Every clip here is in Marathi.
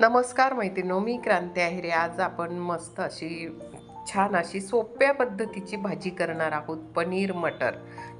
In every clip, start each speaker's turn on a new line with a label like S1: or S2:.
S1: नमस्कार मैत्रिणो मी क्रांती आहे आज आपण मस्त अशी छान अशी सोप्या पद्धतीची भाजी करणार आहोत पनीर मटर.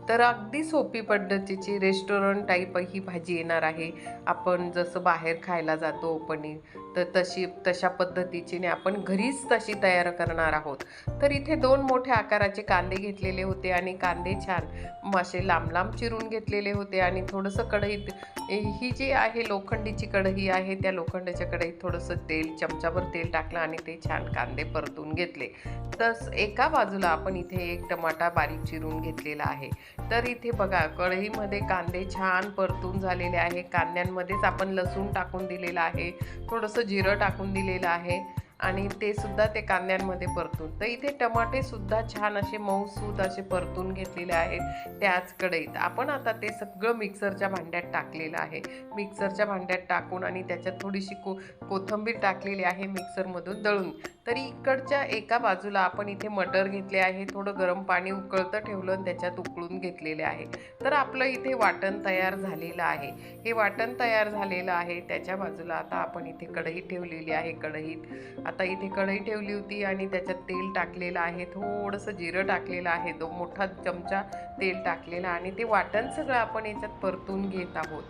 S1: तर अगदी सोपी पद्धतीची रेस्टॉरंट टाईप ही भाजी येणार आहे. आपण जसं बाहेर खायला जातो पनीर तर तशी तशा पद्धतीची आपण घरीच तशी तयार करणार आहोत. तर इथे दोन मोठ्या आकाराचे कांदे घेतलेले होते आणि कांदे छान असे लांब लांब चिरून घेतलेले होते आणि थोडंसं कढईत ही जी आहे लोखंडीची कढई आहे त्या लोखंडाच्या कढईत थोडंसं तेल चमचाभर तेल टाकलं आणि ते छान कांदे परतून घेतले. तस एका बाजूला आपण इथे एक टमाटा बारीक चिरून घेतलेला आहे. तर इथे बघा कढईमध्ये कांदे छान परतून झालेले आहे. कांद्यांमध्येच आपण लसूण टाकून दिलेलं आहे. थोडंसं जिरं टाकून दिलेलं आहे आणि ते सुद्धा ते कांद्यांमध्ये परतून. तर इथे टमाटे सुद्धा छान असे मऊसूद असे परतून घेतलेले आहेत त्याच कढईत. आपण आता ते सगळं मिक्सरच्या भांड्यात टाकलेलं आहे. मिक्सरच्या भांड्यात टाकून आणि त्याच्यात थोडीशी को कोथिंबीर टाकलेली आहे मिक्सरमधून दळून. तरी इकडच्या एका बाजूला आपण इथे मटर घेतले आहे थोडं गरम पाणी उकळतं ठेवलं आणि त्याच्यात उकळून घेतलेले आहे. तर आपलं इथे वाटण तयार झालेलं आहे. हे वाटण तयार झालेलं आहे. त्याच्या बाजूला आता आपण इथे कढई ठेवलेली आहे कढईत. आता इथे कढई ठेवली होती आणि त्याच्यात तेल टाकलेलं आहे. थोडंसं जिरं टाकलेलं आहे. दो मोठा चमचा तेल टाकलेला आणि ते वाटण सगळं आपण याच्यात परतून घेत आहोत.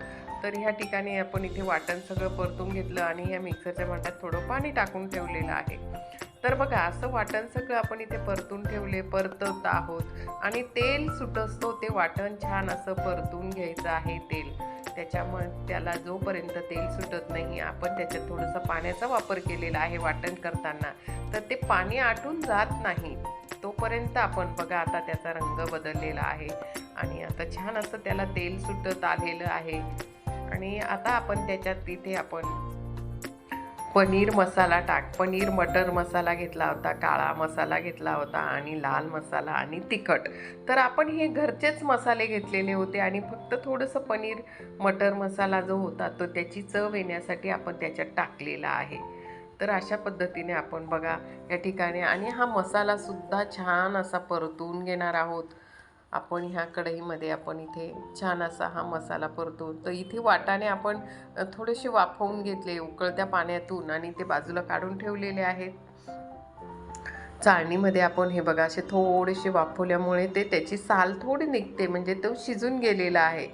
S1: तर ह्या ठिकाणी आपण इथे वाटण सगळं परतून घेतलं आणि ह्या मिक्सरच्या भांड्यात थोडं पाणी टाकून ठेवलेलं आहे. तर बघा असं वाटण सगळं आपण इथे परतून ठेवले परतत आहोत. आणि तेल सुटसतो ते वाटण छान असं परतून घ्यायचं आहे तेल. त्याच्यामुळे त्याला जोपर्यंत तेल सुटत नाही आपण त्याच्यात थोडंसं पाण्याचा वापर केलेला आहे वाटण करताना. तर ते पाणी आटून जात नाही. तोपर्यंत आपण बघा आता त्याचा रंग बदललेला आहे. आणि आता छान असं त्याला तेल सुटत आलेलं आहे. आणि आता आपण त्याच्यात तिथे आपण पनीर मसाला टाक पनीर मटर मसाला घेतला होता काळा मसाला घेतला होता आणि लाल मसाला आणि तिखट. तर आपण हे घरचेच मसाले घेतलेले होते आणि फक्त थोडंसं पनीर मटर मसाला जो होता तो त्याची चव येण्यासाठी आपण त्याच्यात टाकलेला आहे. तर अशा पद्धतीने आपण बघा या ठिकाणी. आणि हा मसालासुद्धा छान असा परतून घेणार आहोत. आपण ह्या कढईमध्ये आपण इथे छान असा हा मसाला परतो. तर इथे वाटाणे आपण थोडेसे वाफवून घेतले उकळत्या पाण्यातून आणि ते बाजूला काढून ठेवलेले आहेत. चाळणीमध्ये आपण हे बघा असे थोडेसे वाफवल्यामुळे ते त्याची साल थोडी निघते म्हणजे तो शिजून गेलेला आहे.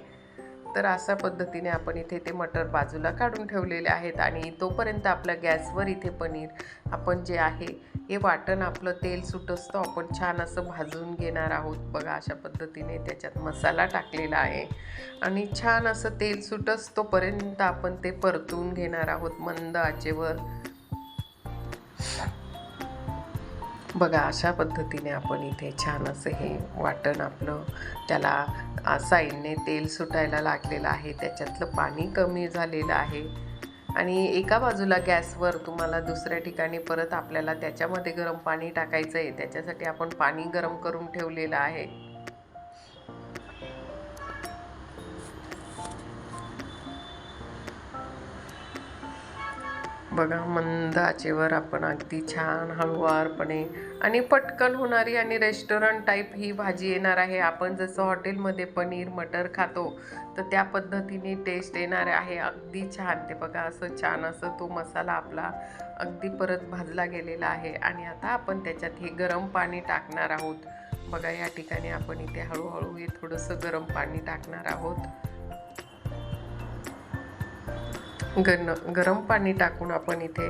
S1: तर अशा पद्धतीने आपण इथे ते मटर बाजूला काढून ठेवलेले आहेत आणि तोपर्यंत आपल्या गॅसवर इथे पनीर आपण जे आहे हे वाटण आपलं तेल सुटसतो आपण छान असं भाजून घेणार आहोत. बघा अशा पद्धतीने त्याच्यात मसाला टाकलेला आहे. आणि छान असं तेल सुटसतोपर्यंत आपण ते परतून घेणार आहोत मंद आचेवर. बघा अशा पद्धतीने आपण इथे छान असं हे वाटण आपलं त्याला साईडने तेल सुटायला लागलेलं आहे त्याच्यातलं पाणी कमी झालेलं आहे. आणि एका बाजूला गॅसवर तुम्हाला दुसऱ्या ठिकाणी परत आपल्याला त्याच्यामध्ये गरम पाणी टाकायचं आहे त्याच्यासाठी आपण पाणी गरम करून ठेवलेलं आहे. बघा मंद आचेवर आपण अगदी छान हळुवारपणे आणि पटकन होणारी आणि रेस्टॉरंट टाईप ही भाजी येणार आहे. आपण जसं हॉटेलमध्ये पनीर मटर खातो तर त्या पद्धतीने टेस्ट येणार आहे. अगदी छान. ते बघा असं छान असं तो मसाला आपला अगदी परत भाजला गेलेला आहे. आणि आता आपण त्याच्यात हे गरम पाणी टाकणार आहोत. बघा या ठिकाणी आपण इथे हळूहळू हे थोडंसं गरम पाणी टाकणार आहोत. गन गरम पाणी टाकून आपण इथे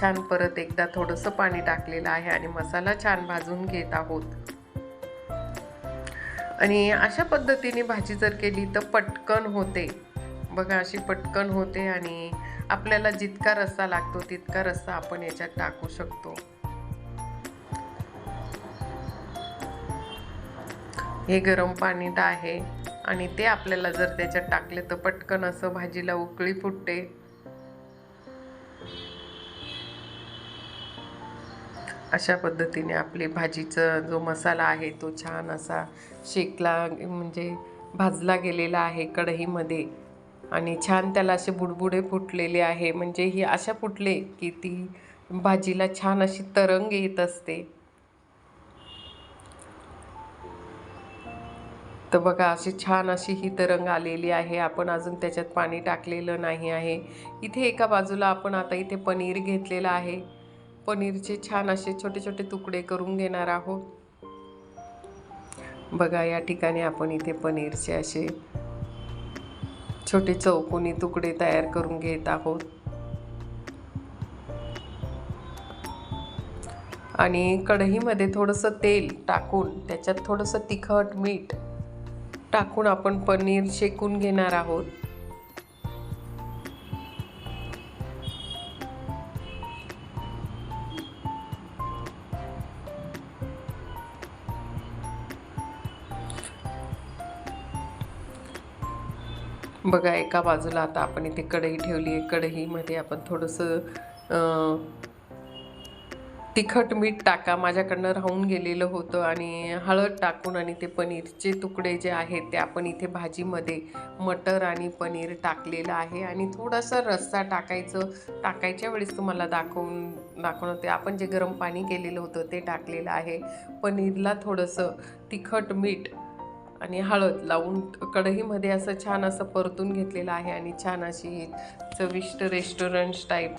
S1: छान परत एकदा थोडंसं पाणी टाकलेलं आहे आणि मसाला छान भाजून घेत आहोत. आणि अशा पद्धतीने भाजी जर केली तर पटकन होते. बघा अशी पटकन होते आणि आपल्याला जितका रस्सा लागतो तितका रस्सा आपण याच्यात टाकू शकतो. हे गरम पाणी आहे आणि ते आपल्याला जर त्याच्यात टाकले तर पटकन असं भाजीला उकळी फुटते. अशा पद्धतीने आपली भाजीचा जो मसाला आहे तो छान असा शेकला म्हणजे भाजला गेलेला आहे कढईमध्ये. आणि छान त्याला असे बुडबुडे फुटलेले आहे. म्हणजे ही अशा फुटले की ती भाजीला छान अशी तरंग येत असते. तर बघा अशी छान अशी ही तरंग आलेली आहे. आपण अजून त्याच्यात पाणी टाकलेलं नाही आहे. इथे एका बाजूला आपण आता इथे पनीर घेतलेलं आहे. पनीरचे छान असे छोटे छोटे तुकडे करून घेणार आहोत. बघा या ठिकाणी आपण इथे पनीरचे असे छोटे चौकोनी तुकडे तयार करून घेत आहोत. आणि कढईमध्ये थोडंसं तेल टाकून त्याच्यात थोडंसं तिखट मीठ टाकून आपण पनीर शेकून घेणार आहोत. बघा एका बाजूला आता आपण इथे कढई ठेवली आहे. कढईमध्ये आपण थोडंसं तिखट मीठ टाका. माझ्याकडनं राहून गेलेलं होतं आणि हळद टाकून आणि ते पनीरचे तुकडे जे आहेत ते आपण इथे भाजीमध्ये मटर आणि पनीर टाकलेलं आहे. आणि थोडासा रस्सा टाकायचं टाकायच्या वेळेस तुम्हाला दाखवून दाखवणं ते आपण जे गरम पाणी केलेलं होतं ते टाकलेलं आहे. पनीरला थोडंसं तिखट मीठ आणि हळद लावून कढईमध्ये असं छान असं परतून घेतलेलं आहे आणि छान अशी चविष्ट रेस्टॉरंट टाईप